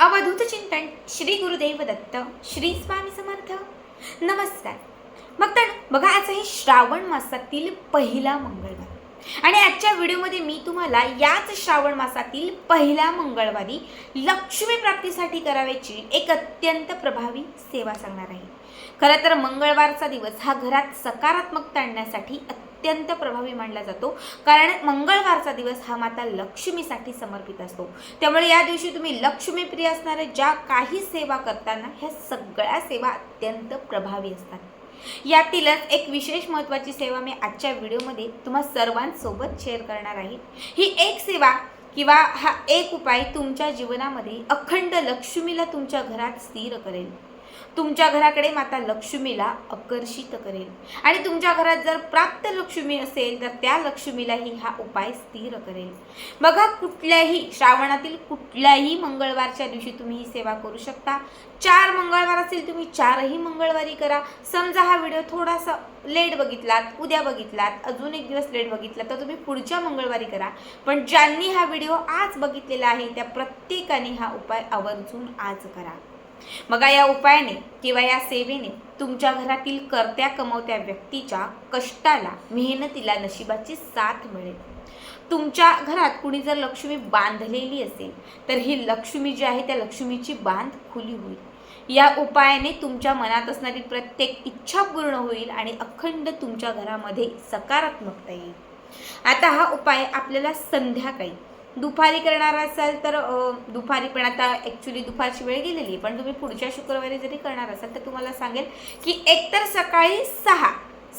अवधूत चिंतन श्री गुरुदेव दत्त श्री स्वामी समर्थ. नमस्कार. मग तर बघा आज हे श्रावण मासातील पहिला मंगळवार. आणि आजच्या व्हिडिओमध्ये मी तुम्हाला याच श्रावण मासातील पहिल्या मंगळवारी लक्ष्मी प्राप्तीसाठी करावयाची एक अत्यंत प्रभावी सेवा सांगणार आहे. खरं तर मंगळवारचा दिवस हा घरात सकारात्मकता आणण्यासाठी अत्यंत प्रभावी मानला जातो. कारण मंगळवारचा दिवस हा माता लक्ष्मीसाठी समर्पित असतो. त्यामुळे या दिवशी तुम्ही लक्ष्मीप्रिय असणाऱ्या ज्या काही सेवा करताना ह्या सगळ्या सेवा अत्यंत प्रभावी असतात. यातीलच एक विशेष महत्त्वाची सेवा मी आजच्या व्हिडिओमध्ये तुम्हा सर्वांसोबत शेअर करणार आहे. ही एक सेवा किंवा हा एक उपाय तुमच्या जीवनामध्ये अखंड लक्ष्मीला तुमच्या घरात स्थिर करेल. तुमच्या घराकडे माता लक्ष्मीला आकर्षित करेल. आणि तुमच्या घरात जर प्राप्त लक्ष्मी असेल तर त्या लक्ष्मीलाही हा उपाय स्थिर करेल. बघा कुठल्याही श्रावणातील कुठल्याही मंगळवारच्या दिवशी तुम्ही ही सेवा करू शकता. चार मंगळवार असेल तुम्ही चारही मंगळवारी करा. समजा हा व्हिडिओ थोडासा लेट बघितलात उद्या बघितलात अजून एक दिवस लेट बघितला तर तुम्ही पुढच्या मंगळवारी करा. पण ज्यांनी हा व्हिडिओ आज बघितलेला आहे त्या प्रत्येकाने हा उपाय आवर्जून आज करा. बघा या उपायाने किंवा या सेवेने तुमच्या घरातील करत्या कमवत्या व्यक्तीच्या कष्टाला मेहनतीला नशिबाची साथ मिळेल. तुमच्या घरात कुणी जर लक्ष्मी बांधलेली असेल तर ही लक्ष्मी जी आहे त्या लक्ष्मीची बांध खुली होईल. या उपायाने तुमच्या मनात असणारी प्रत्येक इच्छा पूर्ण होईल आणि अखंड तुमच्या घरामध्ये सकारात्मकता येईल. आता हा उपाय आपल्याला संध्याकाळी दुपारी करणार असाल तर दुपारी पण आता ॲक्च्युली दुपारची वेळ गेलेली पण तुम्ही पुढच्या शुक्रवारी जरी करणार असाल तर तुम्हाला सांगेल की एकतर सकाळी सहा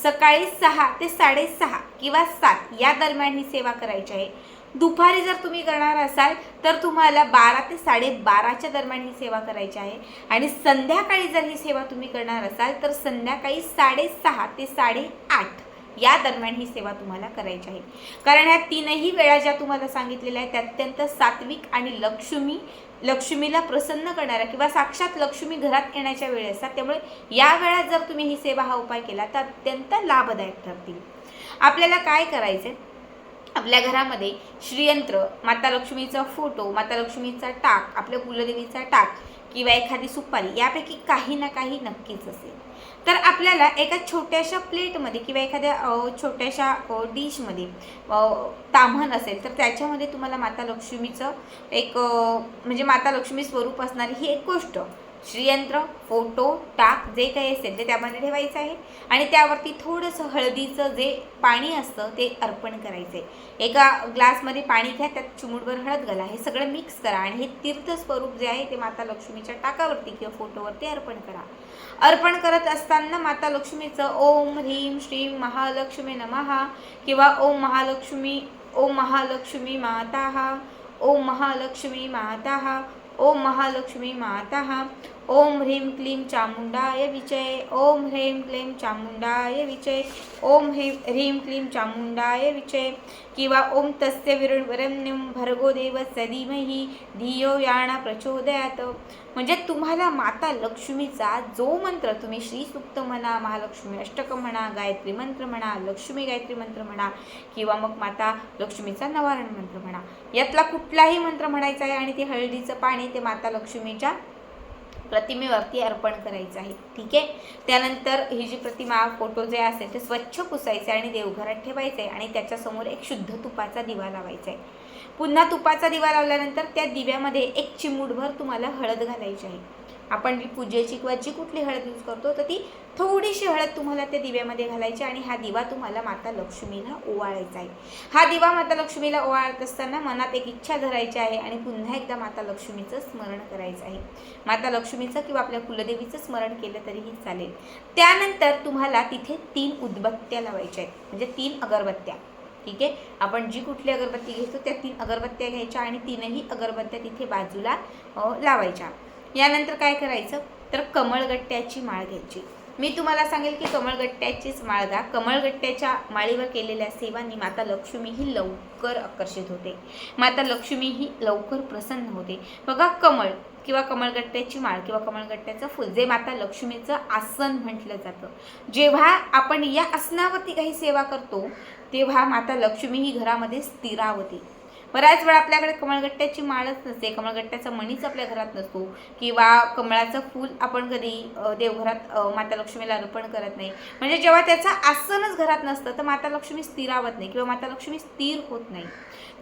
सकाळी सहा ते साडेसहा किंवा सात या दरम्यान ही सेवा करायची आहे. दुपारी जर तुम्ही करणार असाल तर तुम्हाला बारा ते साडेबाराच्या दरम्यान ही सेवा करायची आहे. आणि संध्याकाळी जर ही सेवा तुम्ही करणार असाल तर संध्याकाळी साडेसहा ते साडेआठ या दरम्यान ही सेवा तुम्हाला करायची आहे. कारण ह्या तीनही वेळा ज्या तुम्हाला सांगितलेल्या आहेत त्या अत्यंत सात्विक आणि लक्ष्मी लक्ष्मीला प्रसन्न करणाऱ्या किंवा साक्षात लक्ष्मी घरात येण्याच्या वेळी असतात. त्यामुळे या वेळात जर तुम्ही ही सेवा हा उपाय केला तर अत्यंत लाभदायक ठरतील. आपल्याला काय करायचं आपल्या घरामध्ये श्रीयंत्र माता लक्ष्मीचा फोटो माता लक्ष्मीचा टाक आपल्या कुलदेवीचा टाक किंवा एखादी सुपारी यापैकी काही ना काही नक्कीच असेल. तर आपल्याला एका छोट्याशा प्लेटमध्ये किंवा एखाद्या छोट्याशा डिशमध्ये अ, ताम्हण असेल तर त्याच्यामध्ये तुम्हाला माता लक्ष्मीचं एक म्हणजे माता लक्ष्मी स्वरूप असणारी ही एक गोष्ट. श्रीयंत्र फोटो टाक जे काही असेल ते त्यामध्ये ठेवायचं आहे. आणि त्यावरती थोडंसं हळदीचं जे पाणी असतं ते अर्पण करायचं आहे एका ग्लासमध्ये पाणी घ्या त्यात चिमुटभर हळद घाला. हे सगळं मिक्स करा आणि हे तीर्थ स्वरूप जे आहे ते माता लक्ष्मीच्या टाकावरती किंवा फोटोवरती अर्पण करा. अर्पण करत असताना माता लक्ष्मीचं ओम ह्रीम श्रीम महालक्ष्मी नमहा किंवा ओम महालक्ष्मी ओम महालक्ष्मी माता ओम महालक्ष्मी माता ओम महालक्ष्मी माता ओम ह्रीं क्लीं चामुंडाय विचय ओम ह्रीं क्लीं चामुंडाय विचय ओम हे ह्रीं क्लीं चामुंडाय विचय किंवा ओम तस्य विरण्यं भर्गो देव सदीमही धियो याणा प्रचोदयात। म्हणजे तुम्हाला माता लक्ष्मीचा जो मंत्र तुम्ही श्रीसुक्त म्हणा महालक्ष्मी अष्टक म्हणा गायत्री मंत्र म्हणा लक्ष्मी गायत्री मंत्र म्हणा किंवा मग माता लक्ष्मीचा नवारण मंत्र म्हणा यातला कुठलाही मंत्र म्हणायचा आहे आणि ते हळदीचं पाणी ते माता लक्ष्मीच्या प्रतिमेवरती अर्पण करायचं आहे. ठीक आहे? त्यानंतर ही जी प्रतिमा फोटो जे असेल ते स्वच्छ पुसायचे आणि देवघरात ठेवायचे आहे आणि त्याच्यासमोर एक शुद्ध तुपाचा दिवा लावायचा आहे. पुन्हा तुपाचा दिवा लावल्यानंतर त्या दिव्यामध्ये एक चिमूटभर तुम्हाला हळद घालायची आहे. आपण जी पूजेची किंवा जी कुठली हळद यूज करतो तर ती थोडीशी हळद तुम्हाला त्या दिव्यामध्ये घालायची आणि हा दिवा तुम्हाला माता लक्ष्मीला ओवाळायचा आहे. हा दिवा माता लक्ष्मीला ओवाळत असताना मनात एक इच्छा धरायची आहे आणि पुन्हा एकदा माता लक्ष्मीचं स्मरण करायचं आहे. माता लक्ष्मीचं किंवा आपल्या कुलदेवीचं स्मरण केलं तरीही चालेल. त्यानंतर तुम्हाला तिथे तीन उदबत्त्या लावायच्या आहेत. म्हणजे तीन अगरबत्त्या. ठीक आहे? आपण जी कुठली अगरबत्ती घेतो त्या तीन अगरबत्त्या घ्यायच्या आणि तीनही अगरबत्त्या तिथे बाजूला लावायच्या. यानंतर काय करायचं? तर कमळगट्ट्याची माळ घ्यायची. मी तुम्हाला सांगेल की कमळगट्ट्याचीच माळ घ्या. कमळगट्ट्याच्या माळीवर केलेल्या सेवांनी माता लक्ष्मी ही लवकर आकर्षित होते. माता लक्ष्मी ही लवकर प्रसन्न होते. बघा कमळ किंवा कमळगट्ट्याची माळ किंवा कमळगट्ट्याचं फुल जे माता लक्ष्मीचं आसन म्हटलं जातं. जेव्हा आपण या आसनावरती काही सेवा करतो तेव्हा माता लक्ष्मी ही घरामध्ये स्थिरावते. बऱ्याच वेळा आपल्याकडे कमळगट्ट्याची माळच नसते. कमळगट्ट्याचा मणीच आपल्या घरात नसतो. किंवा कमळाचं फूल आपण कधी देवघरात माता लक्ष्मीला अर्पण करत नाही. म्हणजे जेव्हा त्याचं आसनच घरात नसतं तर माता लक्ष्मी स्थिरावत नाही किंवा माता लक्ष्मी स्थिर होत नाही.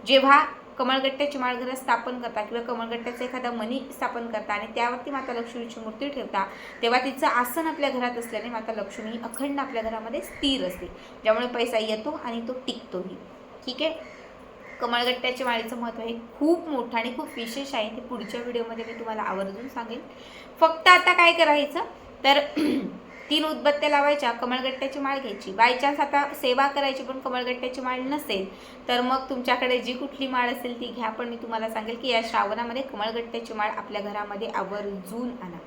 जेव्हा कमळगट्ट्याची माळ घरात स्थापन करता किंवा कमळगट्ट्याचा एखादा मणी स्थापन करता आणि त्यावरती माता लक्ष्मीची मूर्ती ठेवता तेव्हा तिचं आसन आपल्या घरात असल्याने माता लक्ष्मी अखंड आपल्या घरामध्ये स्थिर असते. ज्यामुळे पैसा येतो आणि तो टिकतोही. ठीक आहे? कमळगट्ट्याच्या माळीचं महत्त्व हे खूप मोठं आणि खूप विशेष आहे. ते पुढच्या व्हिडिओमध्ये मी तुम्हाला आवर्जून सांगेन. फक्त आता काय करायचं? तर तीन उदबत्त्या लावायच्या कमळगट्ट्याची माळ घ्यायची. बाय चान्स आता सेवा करायची पण कमळगट्ट्याची माळ नसेल तर मग तुमच्याकडे जी कुठली माळ असेल ती घ्या. पण मी तुम्हाला सांगेल की या श्रावणामध्ये कमळगट्ट्याची माळ आपल्या घरामध्ये आवर्जून आणा.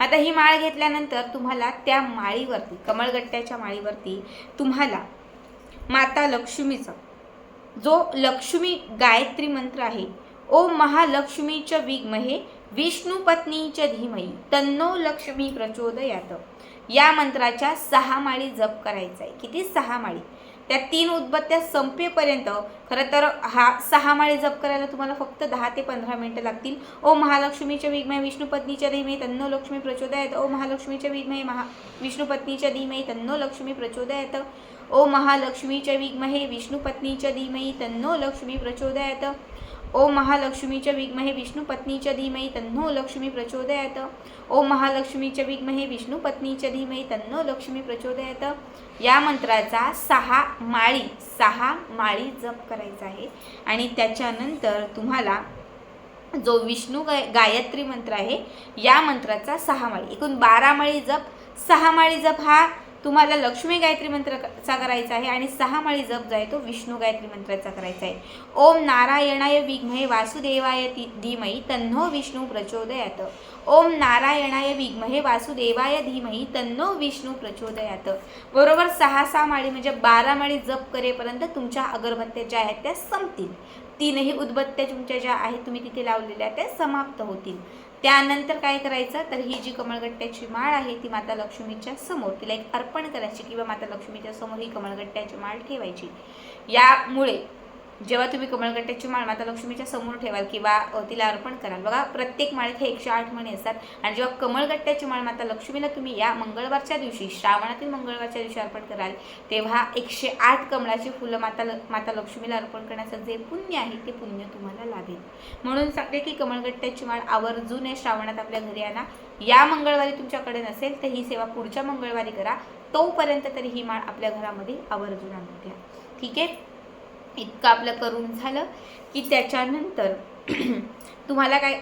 आता ही माळ घेतल्यानंतर तुम्हाला त्या माळीवरती कमळगट्ट्याच्या माळीवरती तुम्हाला माता लक्ष्मीचं जो लक्ष्मी गायत्री मंत्र आहे ओम महालक्ष्मीच्या विग्महे विष्णू पत्नीच्या धीमही तन्नो लक्ष्मी प्रचोदयात. या मंत्राच्या सहा माळी जप करायचा आहे किती? सहा माळी. त्या तीन उदबत्त्या संपेपर्यंत खरं तर हा सहा माळे जप करायला तुम्हाला फक्त दहा ते पंधरा मिनटं लागतील. ओ महालक्ष्मीच्या विघ्मय विष्णुपत्नीच्या धीमे तन्नो लक्ष्मी प्रचोदयात. ओ महालक्ष्मीच्या विग्मय महा विष्णुपत्नीच्या पत्नीच्या तन्नो लक्ष्मी प्रचोदयात. ओ महालक्ष्मीच्या विघ्महे विष्णुपत्नीच्या पत्नीच्या तन्नो लक्ष्मी प्रचोदयात. ओ महालक्ष्मीच्या विग्महे विष्णू पत्नीच्या धीमही तन्नो लक्ष्मी प्रचोदयात. ओ महालक्ष्मीच्या विग्महे विष्णू पत्नीच्या धीमही तन्नो लक्ष्मी प्रचोदयात. या मंत्राचा सहा माळी सहा माळी जप करायचा आहे. आणि त्याच्यानंतर तुम्हाला जो विष्णू गाय गायत्री मंत्र आहे या मंत्राचा सहा माळी. एकूण बारा माळी जप. सहा माळी जप हा तुम्हाला लक्ष्मी गायत्री मंत्राचा करायचा आहे आणि सहा माळी जप जो आहे तो विष्णू गायत्री मंत्राचा करायचा आहे. ओम नारायणाय विघ्महे वासुदेवाय ती- धीमही तन्नो विष्णू प्रचोदयात. ओम नारायणाय विघ्महे वासुदेवाय धीमही तन्नो विष्णू प्रचोदयात. बरोबर सहा सहा माळी म्हणजे बारा माळी जप करेपर्यंत तुमच्या अगरबत्त्या ज्या आहेत त्या संपतील. तीनही उदबत्त्या तुमच्या ज्या आहेत तुम्ही तिथे लावलेल्या त्या समाप्त होतील. त्यानंतर काय करायचं? तर ही जी कमळगट्ट्याची माळ आहे ती माता लक्ष्मीच्या समोर तिला एक अर्पण करायची किंवा माता लक्ष्मीच्या समोर ही कमळगट्ट्याची माळ ठेवायची. यामुळे जेव्हा तुम्ही कमळगट्ट्याची माळ माता लक्ष्मीच्या समोर ठेवाल किंवा तिला अर्पण कराल बघा प्रत्येक माळेत हे एकशे आठ मणी असतात. आणि जेव्हा कमळगट्ट्याची माळ माता लक्ष्मीला तुम्ही या मंगळवारच्या दिवशी श्रावणातील मंगळवारच्या दिवशी अर्पण कराल तेव्हा एकशे आठ कमळाची फुलं माता ल माता लक्ष्मीला अर्पण करण्याचं जे पुण्य आहे ते पुण्य तुम्हाला लाभेल म्हणून सांगते की कमळगट्ट्याची माळ आवर्जून या श्रावणात आपल्या घरी आणा. या मंगळवारी तुमच्याकडे नसेल तर ही सेवा पुढच्या मंगळवारी करा. तोपर्यंत तरी ही माळ आपल्या घरामध्ये आवर्जून आणून घ्या ठीक आहे? इतकं आपलं करून झालं की त्याच्यानंतर तुम्हाला काय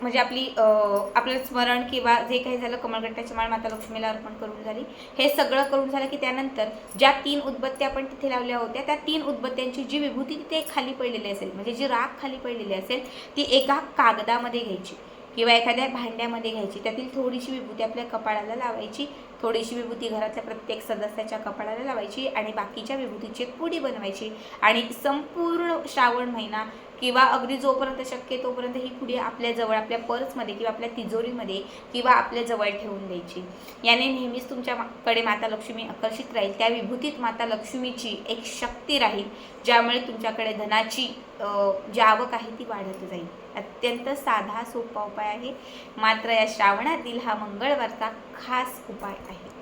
म्हणजे आपली आपलं स्मरण किंवा जे काही झालं कमळगट्ट्याची माळ माता लक्ष्मीला अर्पण करून झाली हे सगळं करून झालं की त्यानंतर ज्या तीन उदबत्त्या आपण तिथे लावल्या होत्या त्या तीन उदबत्त्यांची जी विभूती तिथे खाली पडलेली असेल म्हणजे जी राख खाली पडलेली असेल ती एका कागदामध्ये घ्यायची. किंवा एखाद्या भांड्यामध्ये घ्यायची. त्यातील थोडीशी विभूती आपल्या कपाळाला लावायची. थोडीशी विभूती घरातल्या प्रत्येक सदस्याच्या कपाळाला लावायची आणि बाकीच्या विभूतीची पुडी बनवायची. आणि संपूर्ण श्रावण महिना किंवा अगदी जोपर्यंत शक्य तोपर्यंत ही पुढे आपल्याजवळ आपल्या पर्समध्ये किंवा आपल्या तिजोरीमध्ये किंवा आपल्या जवळ ठेवून द्यायची. याने नेहमीच तुमच्याकडे माता लक्ष्मी आकर्षित राहील. त्या विभूतीत माता लक्ष्मीची एक शक्ती राहील ज्यामुळे तुमच्याकडे धनाची जी आवक आहे ती वाढत जाईल. अत्यंत साधा सोपा उपाय आहे. मात्र या श्रावणातील हा मंगळवारचा खास उपाय आहे.